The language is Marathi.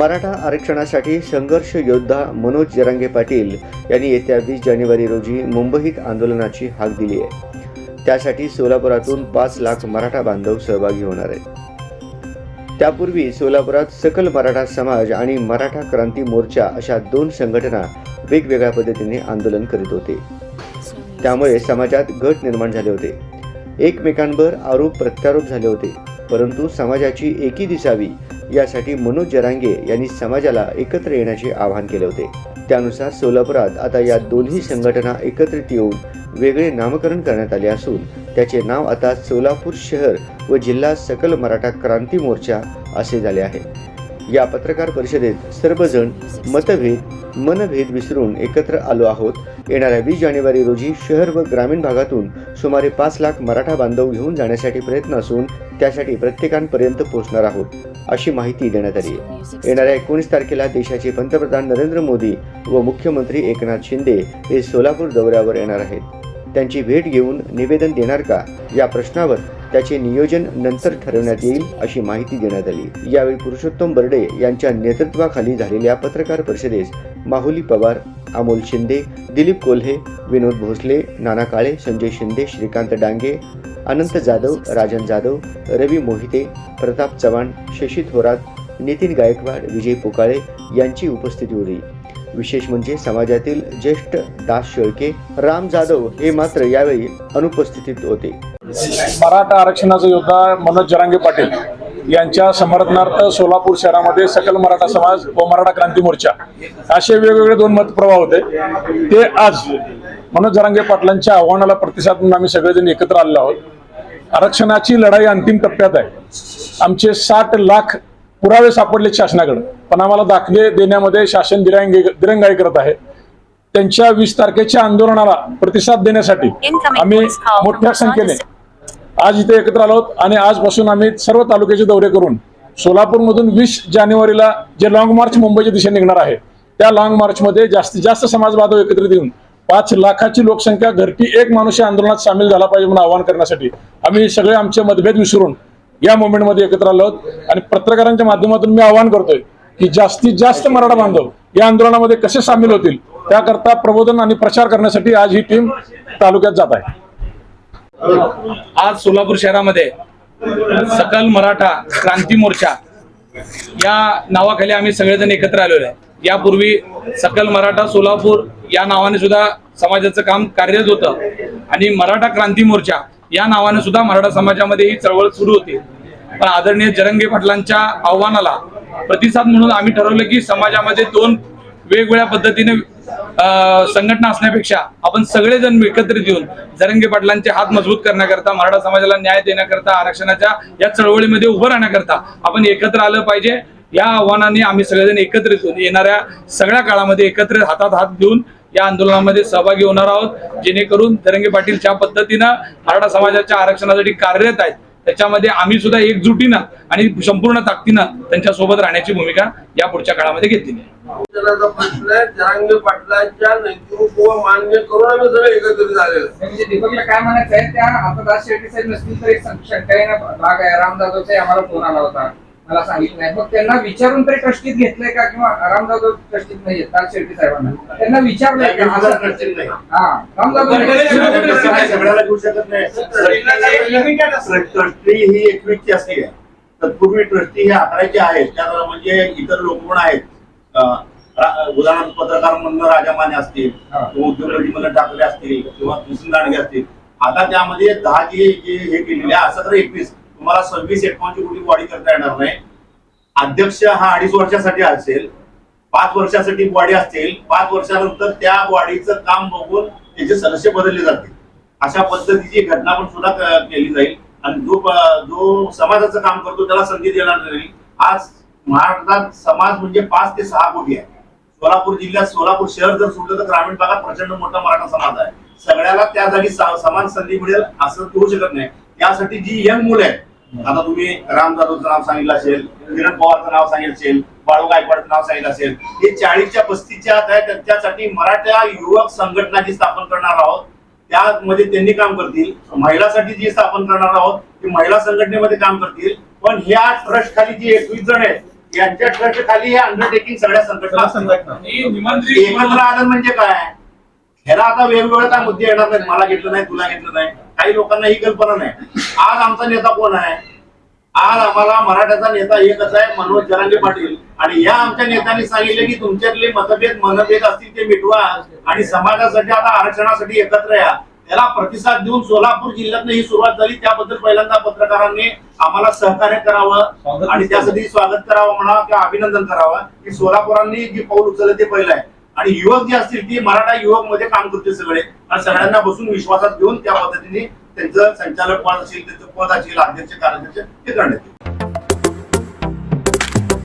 मराठा आरक्षणासाठी संघर्ष योद्धा मनोज जरांगे पाटील यांनी येत्या वीस जानेवारी रोजी मुंबईत आंदोलनाची हाक दिली आहे. त्यासाठी सोलापुरातून पाच लाख मराठा बांधव सहभागी होणार आहेत. त्यापूर्वी सोलापुरात सकल मराठा समाज आणि मराठा क्रांती मोर्चा अशा दोन संघटना वेगवेगळ्या पद्धतीने आंदोलन करीत होते. त्यामुळे समाजात गट निर्माण झाले होते. एकमेकांवर आरोप प्रत्यारोप झाले होते. परंतु समाजाची एकी दिसावी यासाठी मनोज जरांगे यांनी समाजाला एकत्र येण्याचे आवाहन केले होते. त्यानुसार सोलापुरात आता या दोन्ही संघटना एकत्रित येऊन वेगळे नामकरण करण्यात आले असून त्याचे नाव आता सोलापूर शहर व जिल्हा सकल मराठा क्रांती मोर्चा असे झाले आहे. या पत्रकार परिषदेत सर्वजण मतभेद मनभेद विसरून एकत्र आलो आहोत. येणाऱ्या वीस जानेवारी रोजी शहर व ग्रामीण भागातून सुमारे पाच लाख मराठा बांधव घेऊन जाण्यासाठी प्रयत्न असून त्यासाठी प्रत्येकांपर्यंत पोहोचणार आहोत अशी माहिती देण्यात आली आहे. येणाऱ्या एकोणीस तारखेला देशाचे पंतप्रधान नरेंद्र मोदी व मुख्यमंत्री एकनाथ शिंदे हे सोलापूर दौऱ्यावर येणार आहेत. त्यांची भेट घेऊन निवेदन देणार का या प्रश्नावर त्याचे नियोजन नंतर ठरवण्यात येईल अशी माहिती देण्यात आली. यावेळी पुरुषोत्तम बर्डे यांच्या नेतृत्वाखाली झालेल्या पत्रकार परिषदेस माहुली पवार अमोल शिंदे दिलीप कोल्हे विनोद भोसले नाना काळे संजय शिंदे श्रीकांत डांगे अनंत जाधव राजन जाधव रवी मोहिते प्रताप चव्हाण शशी थोरात नितीन गायकवाड विजय पोकाळे यांची उपस्थिती होती. विशेष म्हणजे समाजातील ज्येष्ठ दास शेळके राम जाधव हे मात्र यावेळी अनुपस्थितीत होते. मराठा आरक्षणाचा योद्धा मनोज जरांगे पाटील यांच्या समर्थनार्थ सोलापूर शहरामध्ये सकल मराठा समाज व मराठा क्रांती मोर्चा असे वेगवेगळे दोन मत प्रवाह होते. ते आज मनोज जरांगे पाटलांच्या आव्हानाला प्रतिसाद म्हणून आम्ही सगळेजण एकत्र आलेलो आहोत. आरक्षणाची लढाई अंतिम टप्प्यात आहे. आमचे साठ लाख पुरावे सापडले शासनाकडे. पण आम्हाला दाखले देण्यामध्ये शासन दिरंगाई दिरंगाई करत आहे. त्यांच्या वीस तारखेच्या आंदोलनाला प्रतिसाद देण्यासाठी आम्ही मोठ्या संख्येने आज इथे एकत्र आलो आणि आजपासून आम्ही सर्व तालुक्याचे दौरे करून सोलापूरमधून वीस जानेवारीला जे लॉंग मार्च मुंबईच्या दिशेने निघणार आहे त्या लॉंग मार्चमध्ये जास्तीत जास्त समाज बांधव एकत्रित येऊन पाच लाखाची लोकसंख्या घरटी एक माणूस या आंदोलनात सामील झाला पाहिजे म्हणून आवाहन करण्यासाठी आम्ही सगळे आमचे मतभेद विसरून या मुवमेंटमध्ये एकत्र आलो आहोत. आणि पत्रकारांच्या माध्यमातून मी आवाहन करतोय की जास्तीत जास्त मराठा बांधव या आंदोलनामध्ये कसे सामील होतील त्याकरता प्रबोधन आणि प्रचार करण्यासाठी आज ही टीम तालुक्यात जात आहे. आज सोलापूर शहरामध्ये सकल मराठा क्रांती मोर्चा या नावाखाली आम्ही सगळेजण एकत्र आलेलो आहे. यापूर्वी सकल मराठा सोलापूर या नावाने सुद्धा समाजाचं काम कार्यरत होतं. आणि मराठा क्रांती मोर्चा या नावाने सुद्धा मराठा समाजामध्ये ही चळवळ सुरू होती. पण आदरणीय जरंगे पाटलांच्या आव्हानाला प्रतिसाद म्हणून आम्ही ठरवलं की समाजामध्ये दोन वेगवेगळ्या पद्धतीने संघटना असण्यापेक्षा आपण सगळेजण एकत्रित येऊन जरंगे पाटलांचे हात मजबूत करण्याकरता मराठा समाजाला न्याय देण्याकरता आरक्षणाच्या या चळवळीमध्ये उभं राहण्याकरता आपण एकत्र आलं पाहिजे. या आव्हानाने आम्ही सगळेजण एकत्रित येऊन येणाऱ्या सगळ्या काळामध्ये एकत्रित हातात हात घेऊन या आंदोलनामध्ये सहभागी होणार आहोत जेणेकरून जरंगे पाटील ज्या पद्धतीनं मराठा समाजाच्या आरक्षणासाठी कार्यरत आहेत त्याच्यामध्ये आम्ही सुद्धा एकजुटीनं आणि संपूर्ण ताकदीनं त्यांच्यासोबत राहण्याची भूमिका या पुढच्या काळामध्ये घेतली आहे. जनाचा प्रश्न आहे जरांगे पाटलांच्या नेतृत्व मान्य करून आम्ही सगळे एकत्रित झालेलो आहे. म्हणजे दीपकला काय म्हणायचं आहे त्या आता दास शेट्टी साहेब नसतील तर एक शंका आहे ना भाग आहे. राम जाधवचा आम्हाला फोन आला होता. मला सांगितलं नाही. मग त्यांना विचारून तरी ट्रस्टीत घेतलंय का किंवा राम जाधव ट्रस्टीत नाही दास शेट्टी साहेबांना. त्यांना विचारलंय का? असं नाही. हा राम जाधव सगळ्याला घेऊ शकत नाही. ट्रस्टी ही एक व्यक्ती असते. तत्पूर्वी ट्रस्टी हे अकराचे आहेत त्या म्हणजे इतर लोक पण आहेत. उदाहरणार्थ पत्रकार म्हणून राजा माने असतील हा. किंवा उद्योगपती म्हणून ठाकरे असतील किंवा कृष्ण दांडगे असतील. आता त्यामध्ये दहा जे जे हे केलेले आहे, असं तर एकवीस. तुम्हाला सव्वीस एकावन्नची कुठली बॉडी करता येणार नाही. अध्यक्ष हा अडीच वर्षासाठी असेल पाच वर्षासाठी बॉडी असतील पाच वर्षानंतर त्या बॉडीचं काम बघून त्याचे सदस्य बदलले जातील. अशा पद्धतीची घटना पण सुद्धा केली जाईल. आणि जो जो समाजाचं काम करतो त्याला संधी देणार नाही. आज महाराष्ट्रात समाज म्हणजे पाच ते सहा कोटी आहे. सोलापूर जिल्ह्यात सोलापूर शहर जर सोडलं तर ग्रामीण भागात प्रचंड मोठा मराठा समाज आहे. सगळ्याला त्या जागी समान संधी मिळेल असं होऊ शकत नाही. त्यासाठी जी यंग मुलं आहेत आता तुम्ही राम जाधवचं नाव सांगितलं असेल किरण पवारचं नाव सांगितलं असेल बाळू गायकवाडचं नाव सांगितलं असेल हे चाळीसच्या पस्तीसच्या आत आहे त्यांच्यासाठी मराठा युवक संघटना जी स्थापन करणार आहोत. त्यामध्ये त्यांनी काम करतील. महिलासाठी जी स्थापन करणार आहोत ती महिला संघटनेमध्ये काम करतील. पण ह्या ट्रस्ट खाली जी एकवीस जण आहेत यांच्या ट्रस्ट खाली हे अंडरटेकिंग सगळ्या संघटना एकत्र आलं म्हणजे काय? ह्याला आता वेगवेगळे काय मुद्दे येणार नाहीत? मला घेतलं नाही तुला घेतलं नाही. काही लोकांना ही कल्पना नाही. आज आमचा नेता कोण आहे? आज आम्हाला मराठ्याचा नेता एकच आहे मनोज जरांगे पाटील. आणि या आमच्या नेत्यांनी सांगितले की तुमच्यातले मतभेद मनभेद असतील ते मिटवा आणि समाजासाठी आता आरक्षणासाठी एकत्र या. त्याला प्रतिसाद देऊन सोलापूर जिल्ह्यात ही सुरुवात झाली. त्याबद्दल पहिल्यांदा पत्रकारांनी आम्हाला सहकार्य करावं आणि त्यासाठी स्वागत करावं म्हणा किंवा अभिनंदन करावं. की सोलापुरांनी जे पाऊल उचललं ते पहिलं आहे. आणि युवक जे असतील ती मराठा युवकमध्ये काम करते सगळे. आणि सगळ्यांना बसून विश्वासात घेऊन त्या पद्धतीने त्यांचं संचालक पद असेल त्यांचं पद असेल अध्यक्ष कार्याध्यक्ष ते करण्यात येईल.